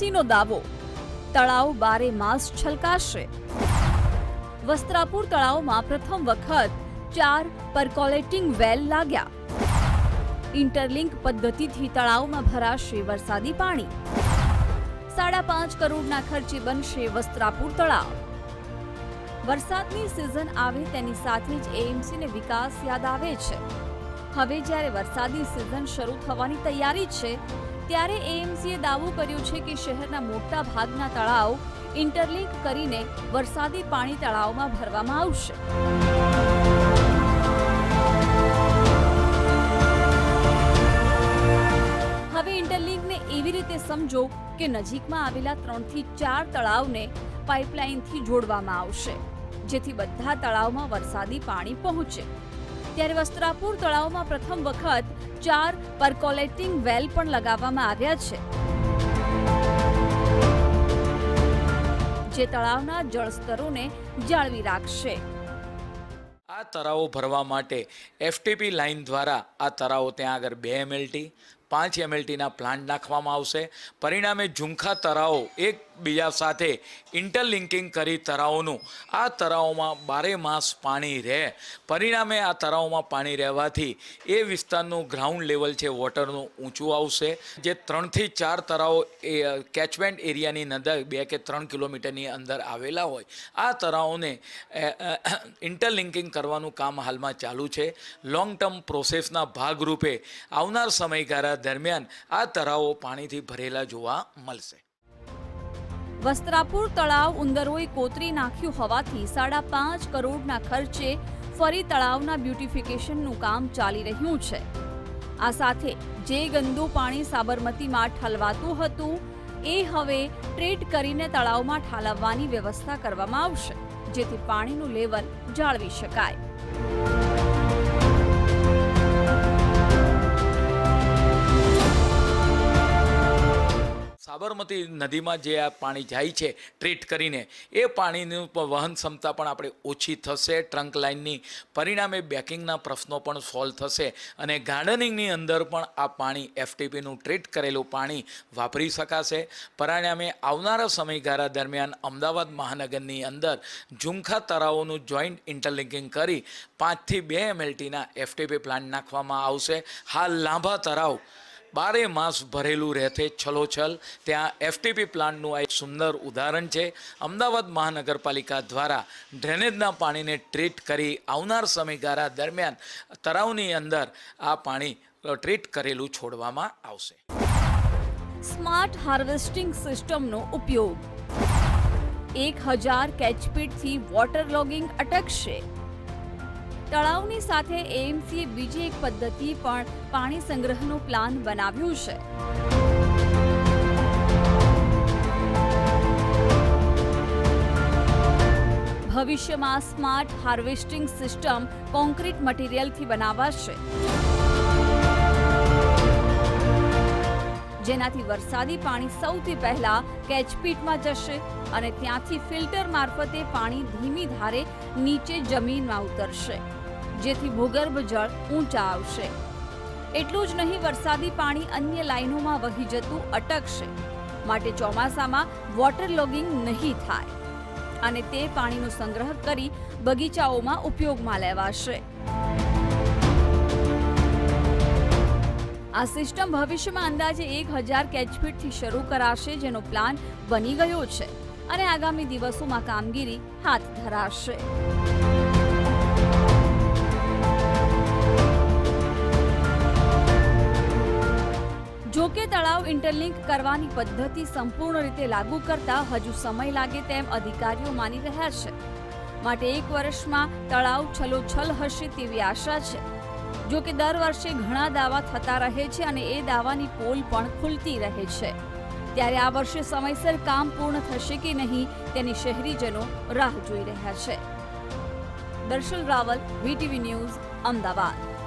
એએમસીનો દાવો. તળાવ બારે માસ છલકાશે. વસ્ત્રાપુર તળાવમાં પ્રથમ વખત ચાર પરકોલેટિંગ વેલ લાગ્યા. ઇન્ટરલિંક પદ્ધતિથી તળાવમાં ભરાશે વરસાદી પાણી. સાડા પાંચ કરોડના ખર્ચે બનશે વસ્ત્રાપુર તળાવ. વરસાદની સિઝન આવે તેની સાથે જ એએમસીને વિકાસ યાદ આવે છે. હવે જ્યારે વરસાદી સિઝન શરૂ થવાની તૈયારી છે ત્યારે એએમસીએ દાવો કર્યો છે કે શહેરના મોટા ભાગના તળાવ ઇન્ટરલિંક કરીને વરસાદી પાણી તળાવમાં ભરવામાં આવશે. હવે ઇન્ટરલિંકને એવી રીતે સમજો કે નજીકમાં આવેલા ત્રણથી ચાર તળાવને પાઇપલાઇનથી જોડવામાં આવશે, જેથી બધા તળાવમાં વરસાદી પાણી પહોંચે. ત્યારે વસ્ત્રાપુર તળાવમાં પ્રથમ વખત ચાર પરકોલેટિંગ વેલ પણ લગાવવામાં આવ્યા છે. જે તળાવના જળસ્તરોને જાળવી રાખશે. આ તળાવો ભરવા માટે એફટીપી લાઇન દ્વારા આ તળાવો ત્યાં આગળ બે એમએલટી પાંચ એમએલટીના પ્લાન્ટ નાખવામાં આવશે. પરિણામે ઝુમખા તરાઓ એકબીજા સાથે ઇન્ટરલિંકિંગ કરી તરાવોનું આ તરાવોમાં બારે માસ પાણી રહે. પરિણામે આ તરાઓમાં પાણી રહેવાથી એ વિસ્તારનું ગ્રાઉન્ડ લેવલ છે વોટરનું ઊંચું આવશે. જે ત્રણથી ચાર તરાવો એ કેચમેન્ટ એરિયાની અંદર બે કે ત્રણ કિલોમીટરની અંદર આવેલા હોય. આ તરાવોને ઇન્ટરલિંકિંગ કરવાનું કામ હાલમાં ચાલુ છે. લોંગ ટર્મ પ્રોસેસના ભાગરૂપે આવનાર સમયગાળા દરમિયાન આ તળાવો પાણીથી ભરેલા જોવા મળશે. વસ્ત્રાપુર તળાવ ઉંદરોએ કોતરી નાખ્યું હોવાથી સાડા પાંચ કરોડના ખર્ચે ફરી તળાવના બ્યુટિફિકેશનનું કામ ચાલી રહ્યું છે. આ સાથે જે ગંદુ પાણી સાબરમતીમાં ઠલવાતું હતું, એ હવે ટ્રીટ કરીને તળાવમાં ઠાલવવાની વ્યવસ્થા કરવામાં આવશે, જેથી પાણીનું લેવલ જાળવી શકાય. સાબરમતી નદીમાં જે આ પાણી જાય છે ટ્રીટ કરીને, એ પાણીનું વહન ક્ષમતા પણ આપણે ઓછી થશે. ટ્રંક લાઇનની પરિણામે બેકિંગના પ્રશ્નો પણ સોલ્વ થશે અને ગાર્ડનિંગની અંદર પણ આ પાણી એફટીપીનું ટ્રીટ કરેલું પાણી વાપરી શકાશે. પરિણામે આવનારા સમયગાળા દરમિયાન અમદાવાદ મહાનગરની અંદર ઝુમખા તળાવોનું જોઈન્ટ ઇન્ટરલિંકિંગ કરી પાંચથી બે એમએલટીના એફટીપી પ્લાન્ટ નાખવામાં આવશે. હાલ લાંબા તળાવ બારે માસ ભરેલું રહેતે છલોછલ. ત્યાં એફટીપી પ્લાન્ટનું આ એક સુંદર ઉદાહરણ છે. અમદાવાદ મહાનગરપાલિકા દ્વારા ડ્રેનેજના પાણીને ટ્રીટ કરી આવનાર સમયગાળા દરમિયાન તળાવની અંદર આ પાણી ટ્રીટ કરેલું છોડવામાં આવશે. સ્માર્ટ હાર્વેસ્ટિંગ સિસ્ટમનો ઉપયોગ. એક હજાર કેચપીટથી વોટર લોગિંગ અટકશે. તળાવની સાથે એએમસીએ બીજી એક પદ્ધતિ પણ પાણી સંગ્રહનો પ્લાન બનાવ્યું છે. ભવિષ્યમાં સ્માર્ટ હાર્વેસ્ટિંગ સિસ્ટમ કોન્ક્રીટ મટીરિયલથી બનાવાશે. જેનાથી વરસાદી પાણી સૌથી પહેલા કેચપીટમાં જશે અને ત્યાંથી ફિલ્ટર મારફતે પાણી ધીમી ધારે નીચે જમીનમાં ઉતરશે. જેથી ભૂગર્ભ જળ ઊંચા આવશે. એટલું જ નહીં, વરસાદી પાણી અન્ય લાઈનોમાં વહી જતું અટકશે. માટે ચોમાસામાં વોટર લોગિંગ નહીં થાય. અને તે પાણીનો સંગ્રહ કરી બગીચાઓમાં ઉપયોગમાં લેવાશે. આ સિસ્ટમ ભવિષ્યમાં અંદાજે એક હજાર કેચફીટથી શરૂ કરાશે, જેનો પ્લાન બની ગયો છે અને આગામી દિવસોમાં કામગીરી હાથ ધરાશે. જો કે તળાવ ઇન્ટરલિંક કરવાની પદ્ધતિ સંપૂર્ણ રીતે લાગુ કરતા હજુ સમય લાગે તેમ અધિકારીઓ માની રહ્યા છે. માટે એક વર્ષમાં તળાવ છલોછલ હશે તેવી આશા છે. જો કે દર વર્ષે ઘણા દાવા થતા રહે છે અને એ દાવાની પોલ પણ ખુલતી રહે છે. ત્યારે આ વર્ષે સમયસર કામ પૂર્ણ થશે કે નહીં તેની શહેરીજનો રાહ જોઈ રહ્યા છે. દર્શન રાવલ, વીટીવી ન્યૂઝ, અમદાવાદ.